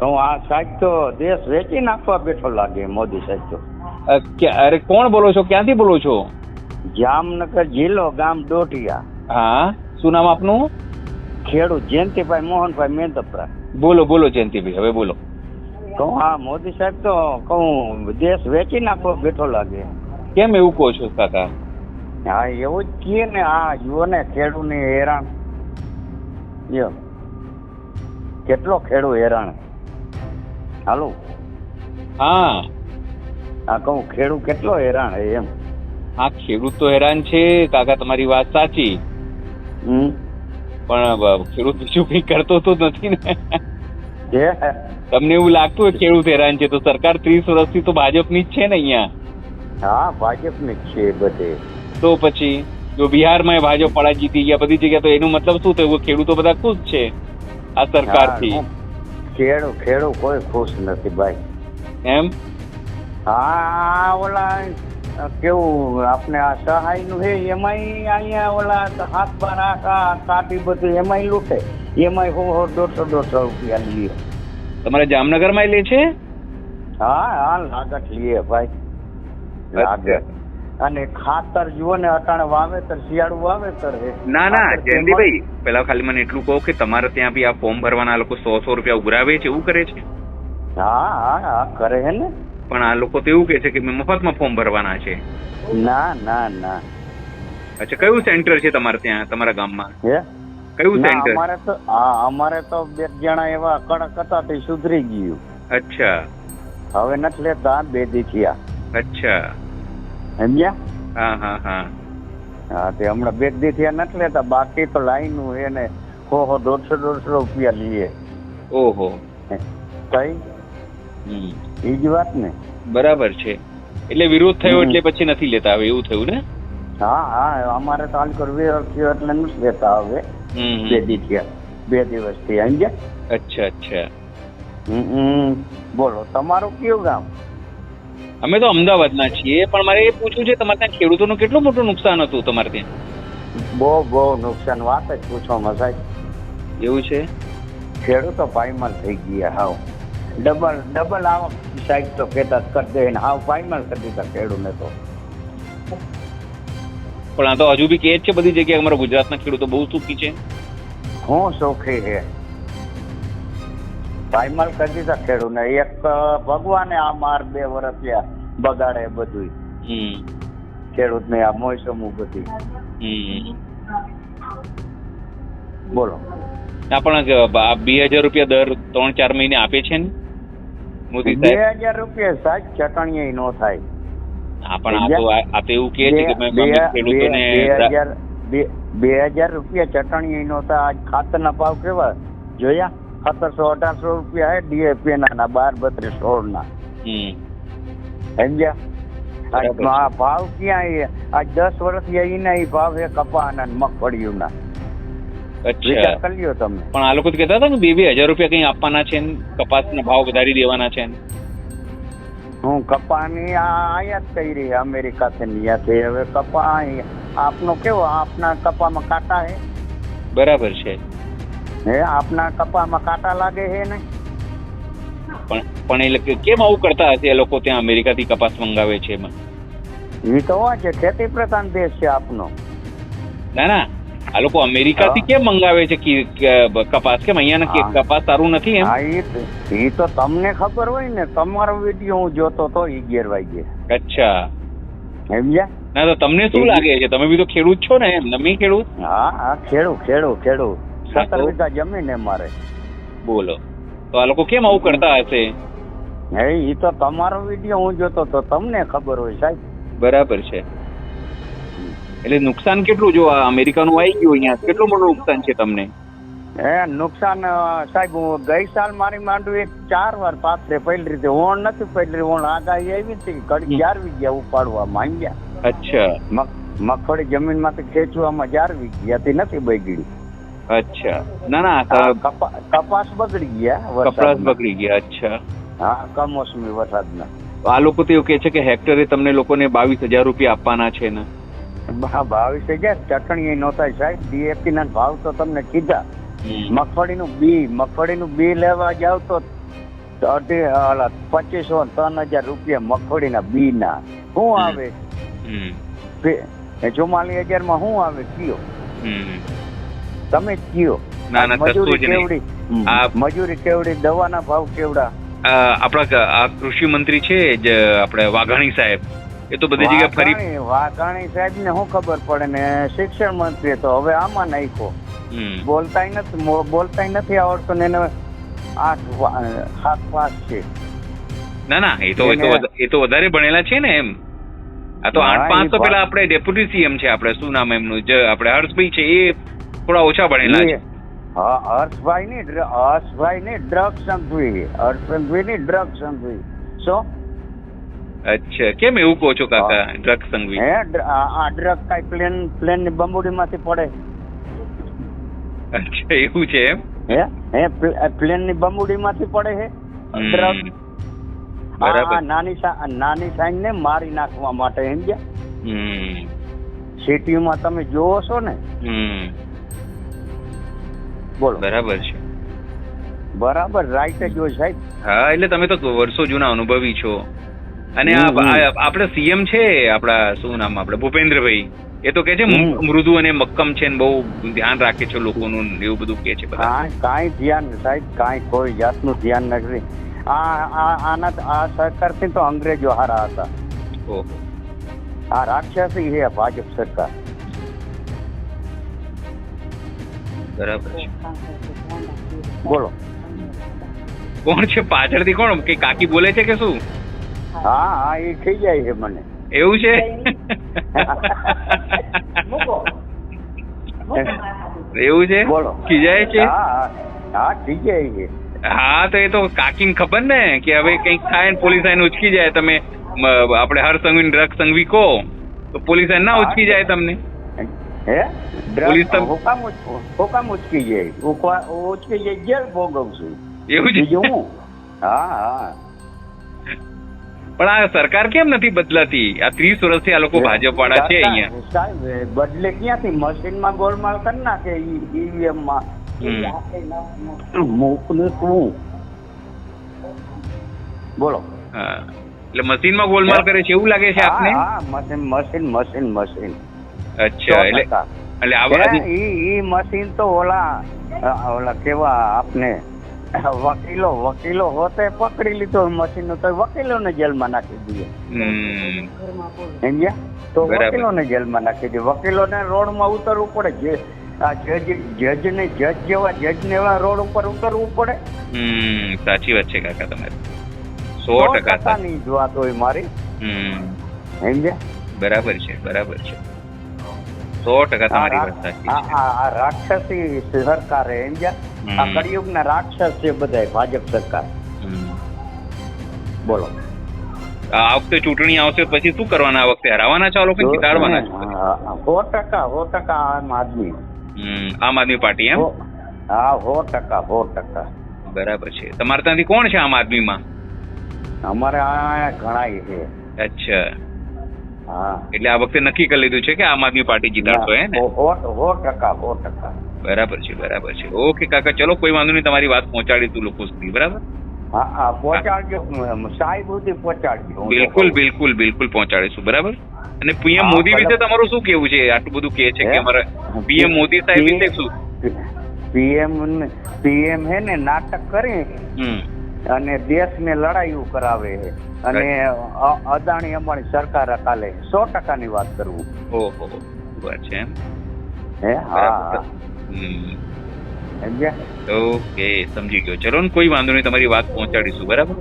કહું આ સાહેબ તો દેશ વેચી નાખવા બેઠો લાગે મોદી સાહેબ તો. અરે કોણ બોલો છો? ક્યાંથી બોલો છો? જામનગર જિલ્લો ગામ ડોટિયા. હા શું નામ આપનું? ખેડૂત જયંતિભાઈ મોહનભાઈ મેંદપરા. બોલો બોલો જયંતિભાઈ હવે બોલો. કહું આ મોદી સાહેબ તો કહું દેશ વેચી નાખવા બેઠો લાગે. કેમ એવું કહો છો કાકા? હા એવું જ કીએ ને આ જુઓ ને ખેડૂતને હેરાન. કેટલો ખેડૂત હેરાન. હાલો. હા. આ કહું ખેડૂત કેટલો હેરાન હે એમ. હા ખેડૂત તો હેરાન છે કાકા તમારી વાત સાચી. હમ. પણ ખેડૂત બીજું કઈ કરતો તો નથી ને. તમને એવું લાગતું હોય ખેડૂત હેરાન છે તો સરકાર ત્રીસ વર્ષથી તો ભાજપની જ છે ને અહીંયા. હા ભાજપની જ છે બધે. તો પછી જો બિહારમાં ભાજપ પડા જીતી ગયા બધી જગ્યા તો એનું મતલબ શું થયું? ખેડૂતો બધા ખુશ છે આ સરકારથી. ખેડૂ ખેડૂ કોઈ ખુશ નથી ભાઈ. એમ? હા ઓલા કેવું આપણે આ સહાયનું હે એમાંય અહીંયા ઓલા હાથ બાર આખા કાપી બધું એમાંય લૂંટે. એમાંય હો હો દોઢસો દોઢસો રૂપિયા લઈએ. તમારે જામનગરમાં લે છે? હા હા લાગત લઈએ ભાઈ. લાગત. અને ખાતર જુઓ ને અટાણે વાવેતર શિયાળુ વાવેતર ના ના જયંતિભાઈ પેલા ખાલી મને એટલું કહો કે તમારે ત્યાં બી આ ફોર્મ ભરવાના લોકો સો સો રૂપિયા ઉઘરાવે છે એવું કરે છે? હા હા હા કરે હે ને. પણ આ લોકો તો એવું કહે છે કે મેં મફતમાં ફોર્મ ભરવાના છે. ના ના ના. અચ્છા કયું સેન્ટર છે તમારે ત્યાં તમારા ગામમાં? હે? કયું સેન્ટર? અમારે તો હા અમારે તો બે જણા એવા કડક હતા તે સુધરી ગયું. અચ્છા. હવે નથી લેતા બે દી થયા. અચ્છા. સમજ્યા? હા હા હા. હા તે હમણાં બે દી થયા નથી લેતા બાકી તો લાઈનનું હે ને હો હો દોઢસો દોઢસો રૂપિયા લઈએ ઓહો. કઈ? એ જ વાત ને? બરાબર છે. એટલે વિરોધ થયો એટલે પછી નથી લેતા હવે એવું થયું ને? હા હા અમારે તો હાલ કરવી એટલે નથી લેતા હવે. બે દી થયા. બે દિવસથી સમજ્યા? અચ્છા અચ્છા. હમ, હમ. બોલો તમારું કયું ગામ? અમે તો અમદાવાદના છીએ પણ મારે એ પૂછવું છે તમારે ત્યાં ખેડૂતોનું કેટલું મોટું નુકસાન હતું તમારે ત્યાં? બહુ બહુ નુકસાન વાત જ પૂછવામાં સાહેબ એવું છે? ખેડૂતો પાયમાલ થઈ ગયા હાવ. ડબલ ડબલ આવક સાહેબ તો કહેતા કરી દે હાવ પાયમાલ કરી દીધા ખેડૂને તો. પણ આ તો હજુ બી કે જ છે બધી જગ્યાએ અમારા ગુજરાતના ખેડૂતો બહુ સુખી છે. હું સુખી હે પાયમાલ કરી દીધા ખેડૂને. એક ભગવાને આ માર બે વર્ષ થયા બગાડે બધું ખેડૂતને આ મોસમ બધી બોલો. ના બે હજાર રૂપિયા દર ત્રણ ચાર મહિને આપે છે ને? મોદી બે હજાર રૂપિયા સાહેબ ચટણીએ નો થાય. આપણ પણ આ તો આ આ તો એવું કહે છે કે મેં ખેડૂતોને બે હજાર રૂપિયા ચટણી નો થાય. આજ ખાતરના ભાવ કેવા? જોયા? સત્તરસો અઢારસો રૂપિયા ડીએપી ના બાર બત્રીસ સોળ ના સમજ્યા. આ ભાવ ક્યાં એ? આજ દસ વર્ષ એના ઈ ભાવ એ કપાના ને વિચાર કરી લ્યો તમે. પણ આ લોકો કેતા કહેતા હતા ને બે બે હજાર રૂપિયા કઈ આપવાના છે ને કપાસના ભાવ વધારી દેવાના છે ને. હું કપાની આ આયાત કરી અમેરિકાથી ને ત્યાંથી. હવે કપા આપનો કેવો? આપના કપામાં કાંટા હે? બરાબર છે. હે આપના કપામાં કાંટા લાગે હે ને? પણ પણ એ લોકો કેમ આવું કરતા હશે? એ લોકો ત્યાં અમેરિકાથી કપાસ મંગાવે છે એમાં. એ તો હોય છે ખેતી પ્રધાન દેશ છે આપનો. ના ના. આ લોકો અમેરિકાથી કેમ મંગાવે છે કપાસ? કેમ અહીંયાના કે કપાસ સારું નથી એમ? હા ઈ તો- તમને ખબર હોય ને તમારો વીડિયો હું જોતો તો અગિયાર વાગે અચ્છા. સમજ્યા? ના તો તમને શું લાગે છે? તમે બી તો ખેડૂત છો ને એમ તમે ખેડૂત? હા હા ખેડૂત ખેડૂત ખેડું હા, સત્તર વીઘા જમીન મારે. બોલો. તો આ લોકો કેમ આવું કરતા હશે? હે ઈ તો તમારો વીડિયો હું જોતો તો તમને ખબર હોય સાહેબ. બરાબર છે. એટલે નુકસાન કેટલું જો આ અમેરિકાનું આવી ગયું અહીંયા? કેટલું મોટું નુકસાન છે તમને? હે નુકસાન સાહેબ હું ગઈ સાલ મારી માંડું એક ચાર વાર પાથરે પહેલી રીતે. ઓણ નથી પહેલી ઓણ આગાહી આવી હતી કડી જારવી ગયા ઉપાડવા માંગ્યા. અચ્છા. મગ- મગફળી જમીનમાંથી ખેંચવામાં જારવી ગયા તે નથી બગડી. અચ્છા. ના ના કપાસ બગડી ગયા કપાસ બગડી ગયા અચ્છા. હા કમોસમી વરસાદના. આ લોકો તો એવું કે છે કે હેક્ટરે તમને લોકોને બાવીસ હજાર રૂપિયા આપવાના છે ને. બાવીસ હજાર? ચટણી નો થાય સાહેબ. ડીએપી ના ભાવ તો તમને કીધા. મગફળીનું બી મગફળીનું બી લેવા જાવ તો અઢી પચીસો ત્રણ હજાર રૂપિયા મગફળીના બી ના શું આવે? એ ચુમ્માલીસ હજારમાં શું આવે? કયો? હમ. તમે જ કયો? ના ના થતું મજૂરી જ નહીં. આ- મજૂરી કેવડી? દવાના ભાવ કેવડા? આ આપણા આ કૃષિ મંત્રી છે જ આપણે વાઘાણી સાહેબ. એ તો બધી જગ્યાએ ફરી વાઘાણી વાઘાણી સાહેબ ને શું ખબર પડે ને? શિક્ષણ મંત્રી તો હવે આમાં નાખ્યો. હમ. બોલતાય નથી મો- બોલતાય નથી આવડતું ને એને આઠ વા- સાત પાસ છે. ના ના એ તો એ તો એને- વધ- એ તો વધારે ભણેલા છે ને એમ. આ તો હા, આઠ પાંચ એ તો વાત- પેલા આપણે ડેપ્યુટી સીએમ છે આપણે શું નામ એમનું? જે આપણે હર્ષભાઈ છે એ થોડા ઓછા ભણેલા છે. હર્ષભાઈ ની હર્ષભાઈ ની ડ્રગ સંઘવી હર્ષભાઈ ની ડ્રગ સંઘવી શું? અચ્છા કેમ એવું કહો છો કાકા ડ્રગ સંઘવી હે આ ડ્રગ કઈ પ્લેન પ્લેનની બંબુડી માંથી પડે. અચ્છા એવું છે એમ? હે હે પ્લેનની બંબુડી માંથી પડે હે? ડ્રગ? બરાબર. નાની નાની સાઈન ને મારી નાખવા માટે સમજ્યા? હમ. સિટીમાં તમે જોવો છો ને? હમ. બોલો. બરાબર છે. બરાબર રાઈટ જ હોય સાહેબ. હા એટલે તમે તો વર્ષો જૂના અનુભવી છો. અને આપણે સીએમ છે આપણા શું નામ આપણે ભૂપેન્દ્રભાઈ. એ તો કે છે મૃદુ અને મક્કમ છે ને બહુ ધ્યાન રાખે છે લોકોનું એવું બધું કે છે બધા. કાંઈ કાંઈ ધ્યાન સાહેબ કાંઈ કોઈ જાતનું ધ્યાન નથી આ આ આના આ સરકારથી તો અંગ્રેજો હારા હતા. ઓહો. આ રાક્ષસી છે ભાજપ સરકાર. બરાબર. બોલો. કોણ છે? પાછળથી કોણ? કે કાકી બોલે છે કે શું? હા હા એ થઈ જાય છે મને. એવું છે? એવું છે? બોલો. ખીજાય છે? હા હા હા થઈ જાય છે. હા તો એ તો કાકીને ખબર ને કે હવે કંઈક થાય ને પોલીસ આઈને ઉચકી જાય. તમે આપણે હર સંઘવી ડ્રગ સંઘવી કહો તો પોલીસ આઈને ના. ઉચકી જાય તમને. હે? ડ્રગ હુકામ હુકામ ઉચકી જાય. ઉચકી જાય જેલ ભોગવું છું. એવું છે હું? હા હા. પણ આ સરકાર કેમ નથી બદલાતી? આ ત્રીસ વર્ષથી આ લોકો ભાજપ વાળા છે અહીંયા. બદલે ક્યાંથી? મશીનમાં ગોલમાલ કરી નાખે ઈવીએમમાં હમ. બોલો. હા. એટલે મશીનમાં ગોલમાલ કરે છે એવું લાગે છે આપને? હા. Machine machine machine machine. અચ્છા એટલે એટલે આવા ઈ ઈ મશીન તો ઓલા ઓલા કેવા આપને વકીલો વકીલો હોતે પકડી લીધો મશીન તો વકીલોને જેલમાં નાખી દઈએ હમ, સમજ્યા? તો. વકીલોને જેલમાં નાખી દે વકીલોને રોડમાં ઉતરવું પડે. જે આ જજ ને જજ જેવા જજને એવા રોડ ઉપર ઉતરવું પડે. હમ, સાચી વાત છે કાકા તમારી. સો ટકા. જ વાત હોય મારી. હમ, સમજ્યા? બરાબર છે બરાબર છે. સો ટકા તમારી વાત સાચી આ- રાક્ષસી સરકાર એમ આ. કળિયુગના રાક્ષસ છે બધા ભાજપ સરકાર બોલો આ વખતે ચૂંટણી આવશે પછી શું કરવાના આ વખતે હરાવાના આ લોકોને જીતાડવાના સો ટકા સો ટકા આમ આદમી આમ આદમી પાર્ટી એમ હા સો ટકા સો ટકા બરાબર છે તમારે ત્યાંથી કોણ છે આમ આદમીમાં અમારે આ ઘણાય છે અચ્છા એટલે આ વખતે નક્કી કરી લીધું છે કે આમ આદમી પાર્ટી જીતાડશો હે ને? સો ટકા સો ટકા. બરાબર છે બરાબર છે. ઓકે કાકા ચલો કોઈ વાંધો નહીં તમારી વાત પહોંચાડી તું લોકો સુધી બરાબર? હા હા પહોંચાડજો. સાહેબ સુધી પહોંચાડજો. બિલકુલ બિલકુલ બિલકુલ પહોંચાડીશું બરાબર? અને પીએમ મોદી વિશે તમારું શું કેવું છે? આટલું બધું કે છે કે અમારા પીએમ મોદી સાહેબ વિશે શું? પીએમ પીએમ હે ને નાટક કરી. અને દેશને લડાયું કરાવે છે. અને અદાણી અમારી સરકાર કાલે સો ટકાની વાત કરવું. ઓહો છે એમ? હે? હા. સમજ્યા? ઓકે સમજી ગયો. ચલો ને કોઈ વાંધો નહીં તમારી વાત પહોંચાડીશું બરાબર?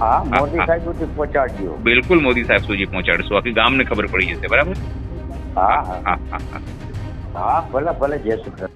હા મોદી સાહેબ સુધી પહોંચાડજો. બિલકુલ મોદી સાહેબ સુધી પહોંચાડીશું. આખી ગામને ખબર પડી જશે બરાબર? હા હા હા. હા ભલે ભલે જય શ્રી